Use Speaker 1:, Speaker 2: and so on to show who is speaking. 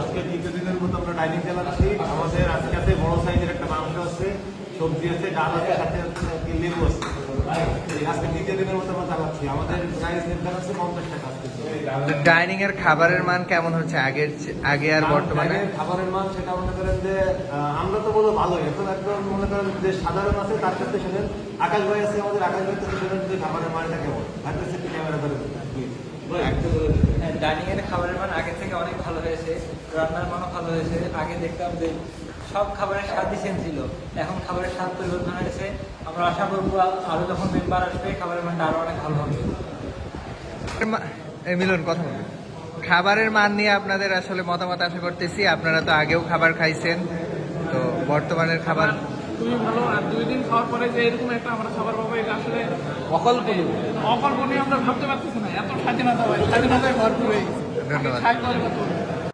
Speaker 1: আজকে দ্বিতীয় দিনের মতো আমরা ডাইনিং চালাচ্ছি আমাদের আজকে বড় সাইজের একটা মাংস আছে, সবজি আছে, ডাল আছে, সাথে লেবু আছে
Speaker 2: ডাইনিং এর খাবারের মান কেমন হচ্ছে আগের আগে আর বর্তমানে?
Speaker 1: খাবারের মান সেটা মনে করেন যে আমরা তো বলো ভালোই। এখন একদম মনে করেন যে সাধারণ আছে তার কাছে শুনেন আকাশ ভাই আছে আমাদের আকাশ ভাই থেকে শুনেন যে খাবারের মানটা কেমন? হাতে সেটি ক্যামেরা ধরে
Speaker 3: ডাইনিং এর খাবারের মান আগে থেকে অনেক ভালো হয়েছে রান্নার মানও ভালো হয়েছে। আগে দেখতাম যে সব খাবারের স্বাদই সেম ছিল। এখন খাবারের স্বাদ পরিবর্তন হয়েছে আমরা আশা করব আ- আরও যখন মেম্বার আসবে খাবারের মানটা আরও অনেক ভালো হবে।
Speaker 2: মিলন কথা বলুন। খাবারের মান নিয়ে আপনাদের আসলে মতামত আশা করতেছি। আপনারা তো আগেও খাবার খাইছেন। তো বর্তমানের খাবার
Speaker 4: খুবই ভালো আর দুই দিন খাওয়ার পরে যে এরকম একটা আমরা খাবার পাবো এটা আসলে
Speaker 3: অকল্পনীয়।
Speaker 4: অকল্পনীয় আমরা ভাবতে পারতেছি না। এত স্বাধীনতা হয় স্বাধীনতায় ভরপুর হয়ে গেছে।
Speaker 2: ধন্যবাদ।